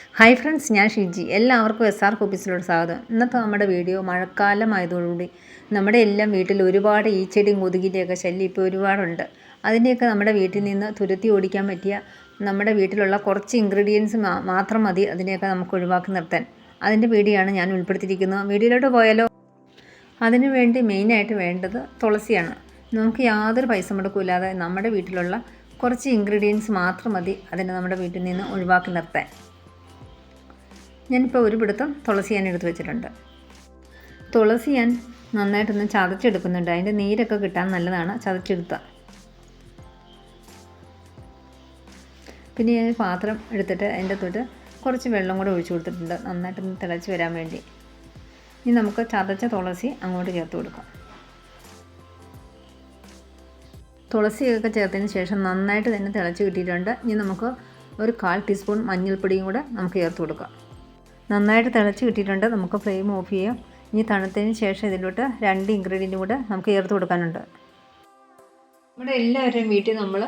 Hi friends ഞാൻ ഷിജി. എല്ലാവർക്കും S R ഹോബീസിലോട് സ്വാഗതം. ഇന്നത്തെ നമ്മുടെ വീഡിയോ മഴക്കാലമായതോടുകൂടി നമ്മുടെ എല്ലാം വീട്ടിൽ ഒരുപാട് ഈച്ചെടിയും കൊതുകിന്റെയൊക്കെ ശല്യം ഇപ്പോൾ ഒരുപാടുണ്ട്. അതിന്റെയൊക്കെ നമ്മുടെ വീട്ടിൽ നിന്ന് തുരത്തി ഓടിക്കാൻ പറ്റിയ നമ്മുടെ വീട്ടിലുള്ള കുറച്ച് ഇൻഗ്രീഡിയൻസ് മാത്രം മതി അതിനെയൊക്കെ നമുക്ക് ഒഴിവാക്കി നിർത്താൻ. അതിന്റെ വീഡിയോ ആണ് ഞാൻ ഉൾപ്പെടുത്തിയിരിക്കുന്നത്. വീഡിയോയിലോട്ട് പോയാലോ? അതിനുവേണ്ടി മെയിനായിട്ട് വേണ്ടത് തുളസിയാണ്. നമുക്ക് യാതൊരു പൈസ മുടക്കില്ലാതെ നമ്മുടെ വീട്ടിലുള്ള കുറച്ച് ഇൻഗ്രീഡിയൻസ് മാത്രം മതി അതിനെ നമ്മുടെ വീട്ടിൽ നിന്ന് ഒഴിവാക്കി നിർത്താൻ. ഞാനിപ്പോൾ ഒരു പിടുത്തം തുളസി ഞാൻ എടുത്ത് വെച്ചിട്ടുണ്ട്. തുളസി ഞാൻ നന്നായിട്ടൊന്ന് ചതച്ചെടുക്കുന്നുണ്ട്. അതിന്റെ നീരൊക്കെ കിട്ടാൻ നല്ലതാണ്. ചതച്ചെടുത്ത. പിന്നെ ഞാൻ പാത്രം എടുത്തിട്ട് അതിന്റെ തൊട്ട് കുറച്ച് വെള്ളം കൂടെ ഒഴിച്ചു കൊടുത്തിട്ടുണ്ട്. നന്നായിട്ടൊന്ന് തിളച്ച് വരാൻ വേണ്ടി. ഇനി നമുക്ക് ചതച്ച തുളസി അങ്ങോട്ട് ചേർത്ത് കൊടുക്കാം. തുളസിയൊക്കെ ചേർത്തതിന് ശേഷം നന്നായിട്ട് തന്നെ തിളച്ച് കിട്ടിയിട്ടുണ്ട്. ഇനി നമുക്ക് ഒരു കാൽ ടീസ്പൂൺ മഞ്ഞൾപ്പൊടിയും കൂടെ നമുക്ക് ചേർത്ത് കൊടുക്കാം. നന്നായിട്ട് തിളച്ച് കിട്ടിയിട്ടുണ്ട്. നമുക്ക് ഫ്ലെയിം ഓഫ് ചെയ്യാം. ഇനി തണുത്തതിന് ശേഷം ഇതിലോട്ട് രണ്ട് ഇൻഗ്രീഡിയന്റും കൂടെ നമുക്ക് ചേർത്ത് കൊടുക്കാനുണ്ട്. നമ്മുടെ എല്ലാവരുടെയും വീട്ടിൽ നമ്മൾ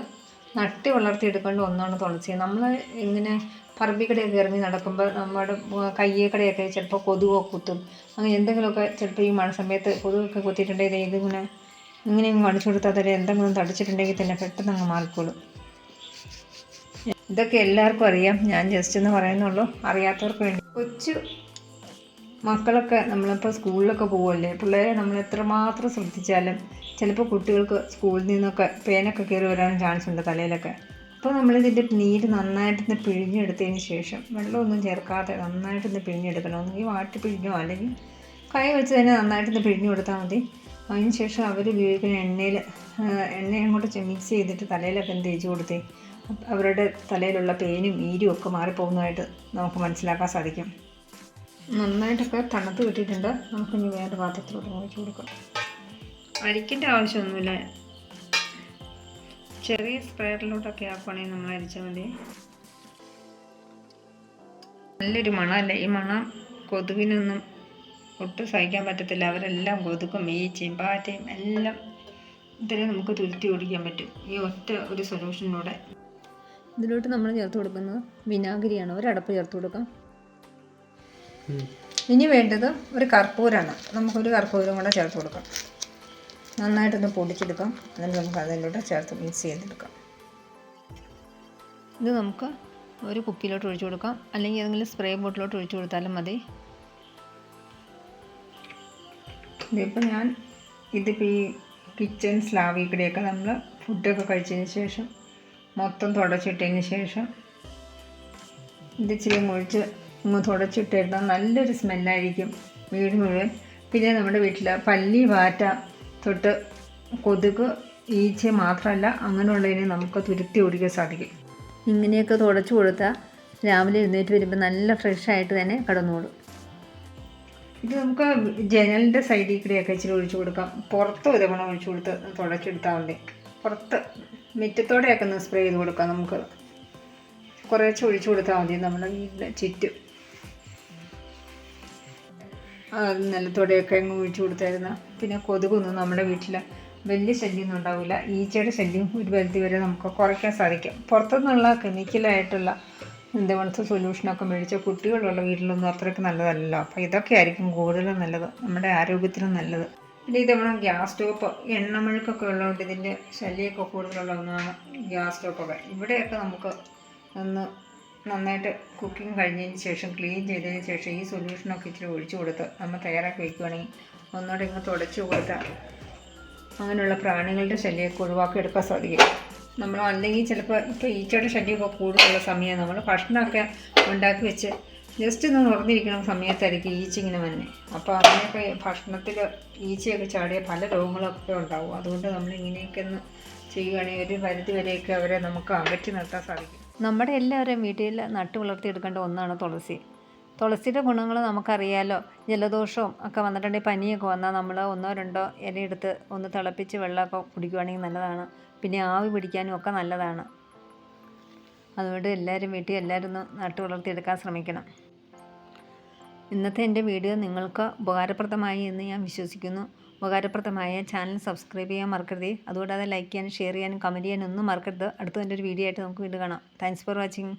നട്ടി വളർത്തിയെടുക്കേണ്ട ഒന്നാണ് തുളസി നമ്മൾ ഇങ്ങനെ പറമ്പിക്കടയൊക്കെ ഇറങ്ങി നടക്കുമ്പോൾ നമ്മുടെ കയ്യേക്കടയൊക്കെ ചിലപ്പോൾ കൊതുകൊക്കെ കുത്തും. അങ്ങനെ എന്തെങ്കിലുമൊക്കെ ചിലപ്പോൾ ഈ മഴ സമയത്ത് കൊതുകൊക്കെ കുത്തിയിട്ടുണ്ടെങ്കിൽ ഇതിങ്ങനെ ഇങ്ങനെ കാണിച്ചു കൊടുത്താൽ തന്നെ എന്തെങ്കിലും തടിച്ചിട്ടുണ്ടെങ്കിൽ തന്നെ പെട്ടെന്ന് അങ്ങ് മാറിക്കോളും. ഇതൊക്കെ എല്ലാവർക്കും അറിയാം. ഞാൻ ജസ്റ്റ് എന്ന് പറയുന്നുള്ളൂ അറിയാത്തവർക്ക് വേണ്ടി കൊച്ചു മക്കളൊക്കെ നമ്മളിപ്പോൾ സ്കൂളിലൊക്കെ പോകുമല്ലേ പിള്ളേരെ നമ്മൾ എത്രമാത്രം ശ്രദ്ധിച്ചാലും ചിലപ്പോൾ കുട്ടികൾക്ക് സ്കൂളിൽ നിന്നൊക്കെ പേനൊക്കെ കയറി വരാൻ ചാൻസ് ഉണ്ട് തലയിലൊക്കെ. അപ്പോൾ നമ്മളിതിന്റെ നീര് നന്നായിട്ടൊന്ന് പിഴിഞ്ഞെടുത്തതിന് ശേഷം വെള്ളമൊന്നും ചേർക്കാതെ നന്നായിട്ടൊന്ന് പിഴിഞ്ഞെടുക്കണം. ഒന്നുകിൽ വാട്ടി പിഴിഞ്ഞോ? അല്ലെങ്കിൽ കൈ വെച്ച് തന്നെ നന്നായിട്ടൊന്ന് പിഴിഞ്ഞു കൊടുത്താൽ മതി. അതിന് ശേഷം അവർ ഉപയോഗിക്കുന്ന എണ്ണയിൽ എണ്ണ അങ്ങോട്ട് മിക്സ് ചെയ്തിട്ട് തലയിലൊക്കെ തേച്ച് കൊടുത്തേ. അവരുടെ തലയിലുള്ള പേനും ഈരും ഒക്കെ മാറിപ്പോകുന്നതായിട്ട് നമുക്ക് മനസ്സിലാക്കാൻ സാധിക്കും. നന്നായിട്ടൊക്കെ തണുത്ത് കിട്ടിയിട്ടുണ്ട്. നമുക്കിനി വേറെ പാത്രത്തിലോട്ട് ഒഴിച്ചു കൊടുക്കാം. അരിക്കേണ്ട ആവശ്യമൊന്നുമില്ല. ചെറിയ സ്പ്രെയറിലോട്ടൊക്കെ ആക്കുകയാണെങ്കിൽ നമ്മൾ അരിച്ചാൽ മതി. നല്ലൊരു മണമല്ലേ? ഈ മണം കൊതുകിനൊന്നും ഒട്ടും സഹിക്കാൻ പറ്റത്തില്ല. അവരെല്ലാം കൊതുക്കും ഈ പാറ്റയും എല്ലാം ഇതിനെ നമുക്ക് തുരുത്തി ഓടിക്കാൻ പറ്റും. ഈ ഒറ്റ ഒരു സൊല്യൂഷനിലൂടെ ഇതിലോട്ട് നമ്മൾ ചേർത്ത് കൊടുക്കുന്നത് വിനാഗിരിയാണ്. ഒരടപ്പ് ചേർത്ത് കൊടുക്കാം. ഇനി വേണ്ടത് ഒരു കർപ്പൂരാണ്. നമുക്കൊരു കർപ്പൂരം കൂടെ ചേർത്ത് കൊടുക്കാം. നന്നായിട്ടൊന്ന് പൊടിച്ചെടുക്കാം. എന്നിട്ട് നമുക്ക് അതിലോട്ട് ചേർത്ത് മിക്സ് ചെയ്തെടുക്കാം. ഇത് നമുക്ക് ഒരു കുപ്പിയിലോട്ട് ഒഴിച്ചു കൊടുക്കാം. അല്ലെങ്കിൽ ഏതെങ്കിലും സ്പ്രേ ബോട്ടിലോട്ട് ഒഴിച്ചു കൊടുത്താലും മതി. ഇതിപ്പോൾ ഞാൻ ഇതിപ്പോൾ ഈ കിച്ചൺ സ്ലാവിൽ കൂടെയൊക്കെ നമ്മൾ ഫുഡൊക്കെ കഴിച്ചതിന് ശേഷം മൊത്തം തുടച്ചിട്ടതിന് ശേഷം ഇത് ഇച്ചിരി മുഴിച്ച് തുടച്ചിട്ടിരുന്നാൽ നല്ലൊരു സ്മെല്ലായിരിക്കും വീട് മുഴുവൻ. പിന്നെ നമ്മുടെ വീട്ടിൽ പല്ലി വാറ്റ തൊട്ട് കൊതുക് ഈച്ച മാത്രമല്ല അങ്ങനെയുള്ളതിനെ നമുക്ക് തുരുത്തി ഓടിക്കാൻ സാധിക്കും. ഇങ്ങനെയൊക്കെ തുടച്ചു കൊടുത്താൽ രാവിലെ എഴുന്നേറ്റ് വരുമ്പോൾ നല്ല ഫ്രഷായിട്ട് തന്നെ കടന്നോളും. ഇത് നമുക്ക് ജനലിന്റെ സൈഡിൽ കൂടെയൊക്കെ ഇച്ചിരി ഒഴിച്ചു കൊടുക്കാം. പുറത്ത് തവണ ഒഴിച്ചു കൊടുത്ത് തുടച്ചെടുത്താൽ മതി. പുറത്ത് മുറ്റത്തോടെയൊക്കെ ഒന്ന് സ്പ്രേ ചെയ്ത് കൊടുക്കാം നമുക്ക്. കുറേശ്ശെ ഒഴിച്ചു കൊടുത്താൽ മതി നമ്മുടെ വീടിന്റെ ചുറ്റും. നിലത്തോടെയൊക്കെ അങ്ങ് ഒഴിച്ചു കൊടുത്തായിരുന്ന. പിന്നെ കൊതുകൊന്നും നമ്മുടെ വീട്ടിൽ വലിയ ശല്യമൊന്നും ഉണ്ടാവില്ല. ഈച്ചയുടെ ശല്യം ഒരു പരിധി വരെ നമുക്ക് കുറയ്ക്കാൻ സാധിക്കും. പുറത്തുനിന്നുള്ള കെമിക്കലായിട്ടുള്ള എന്തെങ്കിലും സൊല്യൂഷനൊക്കെ മേടിച്ച കുട്ടികളുള്ള വീട്ടിലൊന്നും അത്രയ്ക്ക് നല്ലതല്ലല്ലോ. അപ്പോൾ ഇതൊക്കെ ആയിരിക്കും കൂടുതലും നല്ലത്. നമ്മുടെ ആരോഗ്യത്തിനും നല്ലത്. പിന്നെ ഇതവണ ഗ്യാസ് സ്റ്റോപ്പ് എണ്ണമഴുക്കൊക്കെ ഉള്ളതുകൊണ്ട് ഇതിന്റെ ശല്യമൊക്കെ കൂടുതലുള്ള ഒന്നാണ് ഗ്യാസ് സ്റ്റോപ്പൊക്കെ. ഇവിടെയൊക്കെ നമുക്ക് ഒന്ന് നന്നായിട്ട് കുക്കിംഗ് കഴിഞ്ഞതിന് ശേഷം ക്ലീൻ ചെയ്തതിന് ശേഷം ഈ സൊല്യൂഷനൊക്കെ ഇച്ചിരി ഒഴിച്ചു കൊടുത്ത് നമ്മൾ തയ്യാറാക്കി വയ്ക്കുകയാണെങ്കിൽ ഒന്നുകൂടെ ഇങ്ങ് തുടച്ചു കൊടുത്താൽ അങ്ങനെയുള്ള പ്രാണികളുടെ ശല്യമൊക്കെ ഒഴിവാക്കി എടുക്കാൻ സാധിക്കും. നമ്മൾ അല്ലെങ്കിൽ ചിലപ്പോൾ ഇപ്പോൾ ഈച്ചയുടെ ശല്യമൊക്കെ കൂടുതലുള്ള സമയം നമ്മൾ ഭക്ഷണമൊക്കെ ഉണ്ടാക്കി വെച്ച് ജസ്റ്റ് ഒന്ന് തുറന്നിരിക്കുന്ന സമയത്തായിരിക്കും ഈച്ച ഇങ്ങനെ വന്നെ. അപ്പോൾ അതിനൊക്കെ ഭക്ഷണത്തിൽ ഈച്ചയൊക്കെ ചാടിയ പല രോഗങ്ങളൊക്കെ ഉണ്ടാവും. അതുകൊണ്ട് നമ്മൾ ഇങ്ങനെയൊക്കെ ഒന്ന് ചെയ്യുകയാണെങ്കിൽ ഒരു പരിധി വരെയൊക്കെ അവരെ നമുക്ക് അകറ്റി നിർത്താൻ സാധിക്കും. നമ്മുടെ എല്ലാവരും വീട്ടിൽ നട്ടു വളർത്തിയെടുക്കേണ്ട ഒന്നാണ് തുളസി. തുളസിയുടെ ഗുണങ്ങൾ നമുക്കറിയാലോ. ജലദോഷവും ഒക്കെ വന്നിട്ടുണ്ടെങ്കിൽ പനിയൊക്കെ വന്നാൽ നമ്മൾ ഒന്നോ രണ്ടോ ഇലയെടുത്ത് ഒന്ന് തിളപ്പിച്ച് വെള്ളമൊക്കെ കുടിക്കുകയാണെങ്കിൽ നല്ലതാണ്. പിന്നെ ആവി പിടിക്കാനും ഒക്കെ നല്ലതാണ്. അതുകൊണ്ട് എല്ലാവരും വീട്ടിൽ എല്ലാവരും ഒന്ന് നട്ടു വളർത്തിയെടുക്കാൻ ശ്രമിക്കണം. ഇന്നത്തെ എന്റെ വീഡിയോ നിങ്ങൾക്ക് ഉപകാരപ്രദമായി എന്ന് ഞാൻ വിശ്വസിക്കുന്നു. ഉപകാരപ്രദമായ ചാനൽ സബ്സ്ക്രൈബ് ചെയ്യാൻ മറക്കരുത്. അതുകൂടാതെ ലൈക്ക് ചെയ്യാനും ഷെയർ ചെയ്യാനും കമന്റ് ചെയ്യാനും ഒന്നും മറക്കരുത്. അടുത്ത എന്റെ ഒരു വീഡിയോ ആയിട്ട് നമുക്ക് വീണ്ടും കാണാം. Thanks for watching.